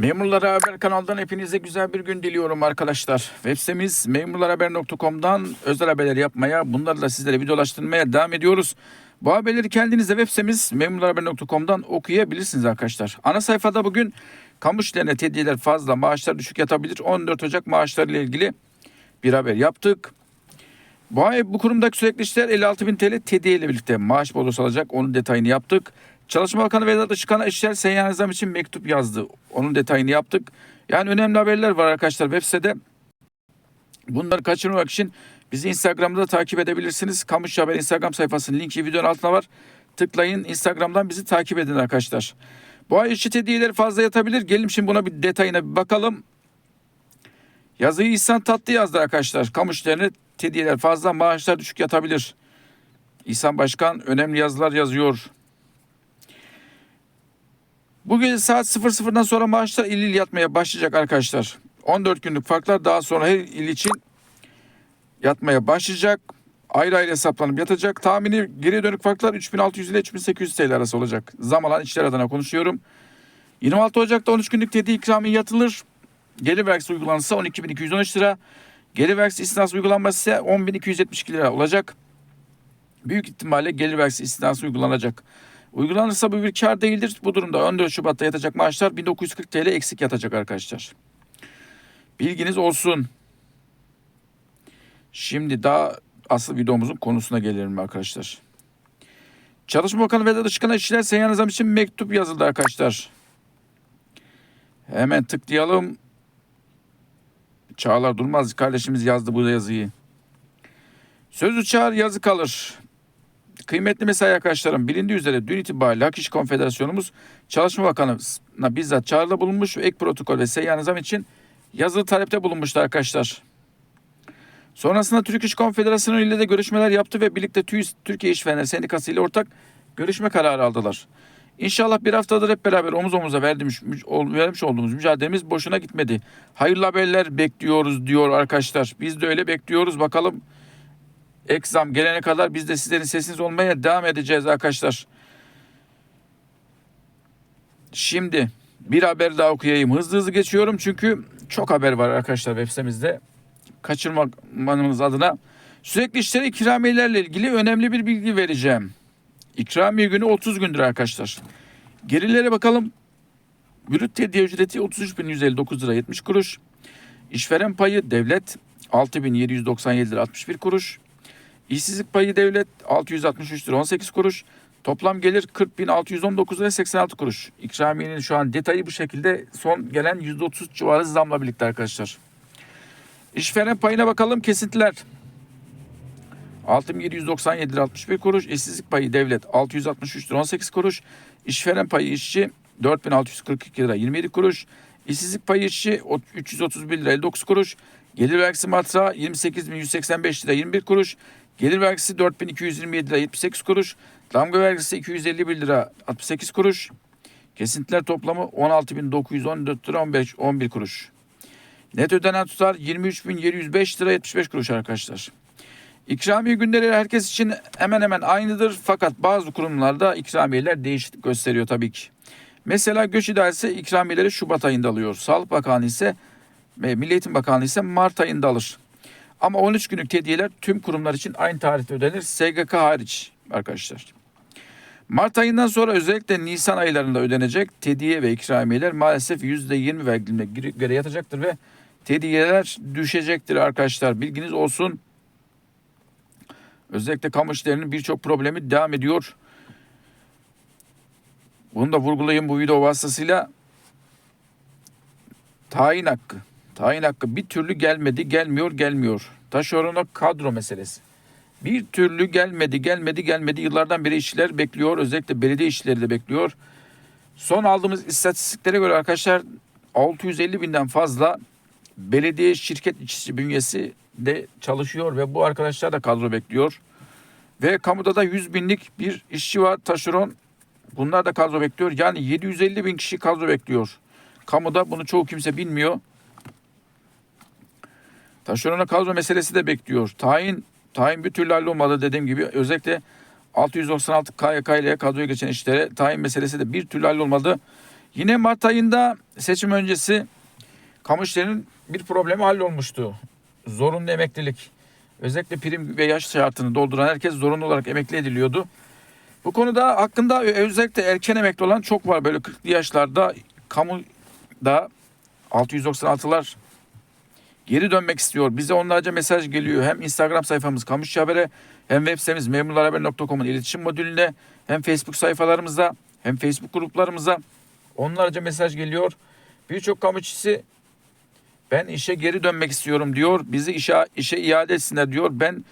Memurlara Haber kanalından hepinize güzel bir gün diliyorum arkadaşlar. Web sitemiz memurlarhaber.com'dan özel haberler yapmaya, bunları da sizlere videolaştırmaya devam ediyoruz. Bu haberleri kendiniz de web sitemiz memurlarhaber.com'dan okuyabilirsiniz arkadaşlar. Ana sayfada bugün kamu işlerine tedbirler fazla, maaşlar düşük yatabilir. 14 Ocak maaşlarıyla ilgili bir haber yaptık. Bu ay bu kurumdaki sürekli işler 56 bin TL ile birlikte maaş bonusu alacak. Onun detayını yaptık. Çalışma Bakanı Vedat Işıkhan'a işler seyyar zam için mektup yazdı. Onun detayını yaptık. Yani önemli haberler var arkadaşlar web sitede. Bunları kaçırmamak için bizi Instagram'da takip edebilirsiniz. Kamuş Haber Instagram sayfasının linki videonun altına var. Tıklayın Instagram'dan bizi takip edin arkadaşlar. Bu ay işçi hediyeleri fazla yatabilir. Gelin şimdi buna bir detayına bir bakalım. Yazıyı İhsan Tatlı yazdı arkadaşlar. Kamu işlerine hediyeler fazla maaşlar düşük yatabilir. İhsan Başkan önemli yazılar yazıyor. Bu gece saat 00'dan sonra maaşlar il il yatmaya başlayacak arkadaşlar. 14 günlük farklar daha sonra her il için yatmaya başlayacak. Ayrı ayrı hesaplanıp yatacak. Tahmini geri dönük farklar 3600 ile 3800 TL arası olacak. Zam alan işler adına konuşuyorum. 26 Ocak'ta 13 günlük tedi ikramiye yatılır. Gelir vergisi uygulanırsa 12.213 lira. Gelir vergisi istinası uygulanması ise 10.272 lira olacak. Büyük ihtimalle gelir vergisi istinası uygulanacak. Uygulanırsa bu bir kar değildir. Bu durumda 14 Şubat'ta yatacak maaşlar 1940 TL eksik yatacak arkadaşlar. Bilginiz olsun. Şimdi daha asıl videomuzun konusuna gelelim arkadaşlar. Çalışma Bakanı Vedat Işıkhan'a işçiler seyyar zam için mektup yazıldı arkadaşlar. Hemen tıklayalım. Çağlar Durmaz kardeşimiz yazdı bu yazıyı. Sözü çağır yazı kalır. Kıymetli mesai arkadaşlarım bilindiği üzere dün itibariyle Hak İşi Konfederasyonumuz Çalışma Bakanı'na bizzat çağrıda bulunmuş ve ek protokol ve seyyar nizam için yazılı talepte bulunmuştu arkadaşlar. Sonrasında Türk İş Konfederasyonu ile de görüşmeler yaptı ve birlikte TÜİS Türkiye İşverenler Sendikası ile ortak görüşme kararı aldılar. İnşallah bir haftadır hep beraber omuz omuza vermiş, vermiş olduğumuz mücadelemiz boşuna gitmedi. Hayırlı haberler bekliyoruz diyor arkadaşlar. Biz de öyle bekliyoruz. Bakalım ek zam gelene kadar biz de sizlerin sesiniz olmaya devam edeceğiz arkadaşlar. Şimdi bir haber daha okuyayım. Hızlı hızlı geçiyorum çünkü çok haber var arkadaşlar web sitemizde. Kaçırmamanız adına sürekli işleri ikramiyelerle ilgili önemli bir bilgi vereceğim. İkramiye günü 30 gündür arkadaşlar. Gerilere bakalım. Brüt hediye ücreti 33.159 lira 70 kuruş. İşveren payı devlet 6.797 lira 61 kuruş. İşsizlik payı devlet 663 lira 18 kuruş. Toplam gelir 40.619 lira 86 kuruş. İkramiyenin şu an detayı bu şekilde son gelen %30 civarı zamla birlikte arkadaşlar. İşveren payına bakalım kesintiler. 6797 lira 61 kuruş. İşsizlik payı devlet 663 lira 18 kuruş. İşveren payı işçi 4642 lira 27 kuruş. İşsizlik payı işçi 331 lira 59 kuruş. Gelir vergisi matrağı 28185 lira 21 kuruş. Gelir vergisi 4227 lira 78 kuruş. Damga vergisi 251 lira 68 kuruş. Kesintiler toplamı 16914 lira 15 11 kuruş. Net ödenen tutar 23705 lira 75 kuruş arkadaşlar. İkramiye günleri herkes için hemen hemen aynıdır fakat bazı kurumlarda ikramiyeler değişiklik gösteriyor tabii ki. Mesela Göç İdaresi ikramiyeleri Şubat ayında alıyor. Sağlık Bakanı ise Milli Eğitim Bakanlığı ise Mart ayında alır. Ama 13 günlük hediyeler tüm kurumlar için aynı tarihte ödenir. SGK hariç arkadaşlar. Mart ayından sonra özellikle Nisan aylarında ödenecek tediye ve ikramiyeler maalesef %20 vergiline göre yatacaktır ve tediyeler düşecektir arkadaşlar. Bilginiz olsun. Özellikle kamu işlerinin birçok problemi devam ediyor. Bunu da vurgulayayım bu video vasıtasıyla. Tayin hakkı. Tayin hakkı bir türlü gelmedi, gelmiyor, gelmiyor. Taşerona kadro meselesi. Bir türlü gelmedi, gelmedi, gelmedi. Yıllardan beri işçiler bekliyor. Özellikle belediye işçileri de bekliyor. Son aldığımız istatistiklere göre arkadaşlar 650 binden fazla belediye şirket işçi bünyesi de çalışıyor ve bu arkadaşlar da kadro bekliyor. Ve kamuda da 100 binlik bir işçi var taşeron. Bunlar da kadro bekliyor. Yani 750 bin kişi kadro bekliyor. Kamuda bunu çoğu kimse bilmiyor. Taşerona kadro meselesi de bekliyor. Tayin tayin bir türlü hallolmadı dediğim gibi özellikle 696 KYK ile kadroya geçen işlere tayin meselesi de bir türlü hallolmadı. Yine Mart ayında seçim öncesi kamışların bir problemi hallolmuştu. Zorunlu emeklilik. Özellikle prim ve yaş şartını dolduran herkes zorunlu olarak emekli ediliyordu. Bu konuda hakkında özellikle erken emekli olan çok var. Böyle 40'lı yaşlarda kamuda 696'lar geri dönmek istiyor. Bize onlarca mesaj geliyor. Hem Instagram sayfamız Kamışçı Haber'e hem web sitemiz memurlarhaber.com'un iletişim modülüne hem Facebook sayfalarımıza hem Facebook gruplarımıza onlarca mesaj geliyor. Birçok kamu işçisi ben işe geri dönmek istiyorum diyor. Bizi işe, işe iade etsinler diyor. Ben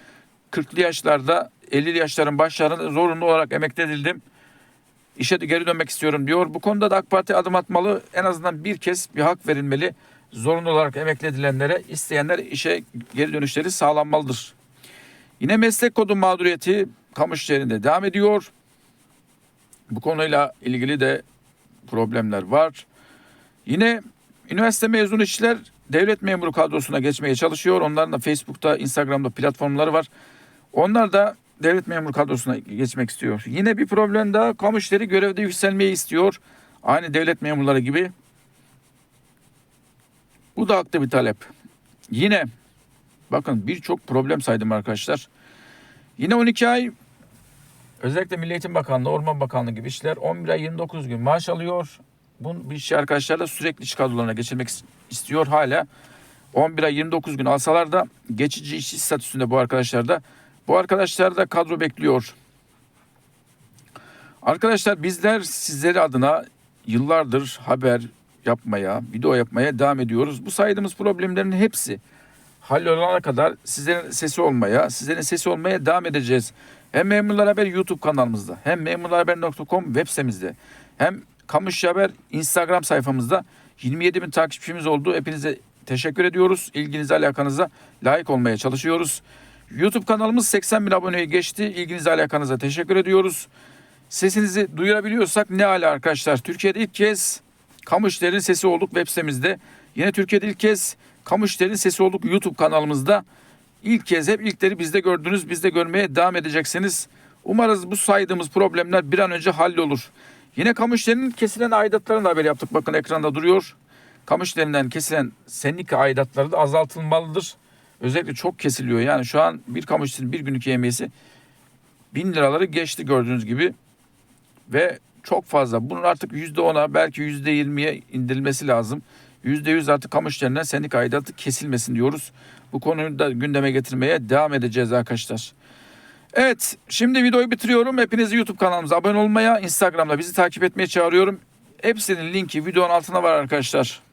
40'lı yaşlarda 50'li yaşların başlarında zorunlu olarak emekli edildim. İşe geri dönmek istiyorum diyor. Bu konuda da AK Parti adım atmalı. En azından bir kez bir hak verilmeli. Zorunlu olarak emekli edilenlere, isteyenler işe geri dönüşleri sağlanmalıdır. Yine meslek kodu mağduriyeti kamu işlerinde devam ediyor. Bu konuyla ilgili de problemler var. Yine üniversite mezunu işçiler devlet memuru kadrosuna geçmeye çalışıyor. Onların da Facebook'ta, Instagram'da platformları var. Onlar da devlet memuru kadrosuna geçmek istiyor. Yine bir problem daha kamu işleri görevde yükselmeyi istiyor. Aynı devlet memurları gibi. Bu da haklı bir talep. Yine bakın birçok problem saydım arkadaşlar. Yine 12 ay özellikle Milli Eğitim Bakanlığı, Orman Bakanlığı gibi işler 11 ay 29 gün maaş alıyor. Bu bir işçi arkadaşlar da sürekli iş kadrolarına geçirmek istiyor hala. 11 ay 29 gün alsalar da geçici işçi statüsünde bu arkadaşlar da. Bu arkadaşlar da kadro bekliyor. Arkadaşlar bizler sizleri adına yıllardır haber yapmaya, video yapmaya devam ediyoruz. Bu saydığımız problemlerin hepsi hallolana kadar sizlerin sesi olmaya, sizlerin sesi olmaya devam edeceğiz. Hem Memurlar Haber YouTube kanalımızda, hem memurlarhaber.com web sitemizde, hem Kamış Haber Instagram sayfamızda 27 bin takipçimiz oldu. Hepinize teşekkür ediyoruz. İlginize alakanıza layık olmaya çalışıyoruz. YouTube kanalımız 80 bin aboneye geçti. İlginize alakanıza teşekkür ediyoruz. Sesinizi duyurabiliyorsak ne ala arkadaşlar. Türkiye'de ilk kez Kamışler'in sesi olduk web sitemizde. Yine Türkiye'de ilk kez Kamışler'in sesi olduk YouTube kanalımızda. İlk kez hep ilkleri bizde gördünüz. Bizde görmeye devam edeceksiniz. Umarız bu saydığımız problemler bir an önce hallolur. Yine kamışlarının kesilen aidatlarını da haber yaptık. Bakın ekranda duruyor. Kamışlarından kesilen sendika aidatları da azaltılmalıdır. Özellikle çok kesiliyor. Yani şu an bir kamışçının bir günlük yemiyesi bin liraları geçti gördüğünüz gibi. Ve çok fazla. Bunun artık yüzde ona belki yüzde yirmiye indirilmesi lazım. Yüzde yüz artık kamışlarından sendika aidatı kesilmesin diyoruz. Bu konuyu da gündeme getirmeye devam edeceğiz arkadaşlar. Evet şimdi videoyu bitiriyorum. Hepinizi YouTube kanalımıza abone olmaya, Instagram'da bizi takip etmeye çağırıyorum. Hepsinin linki videonun altına var arkadaşlar.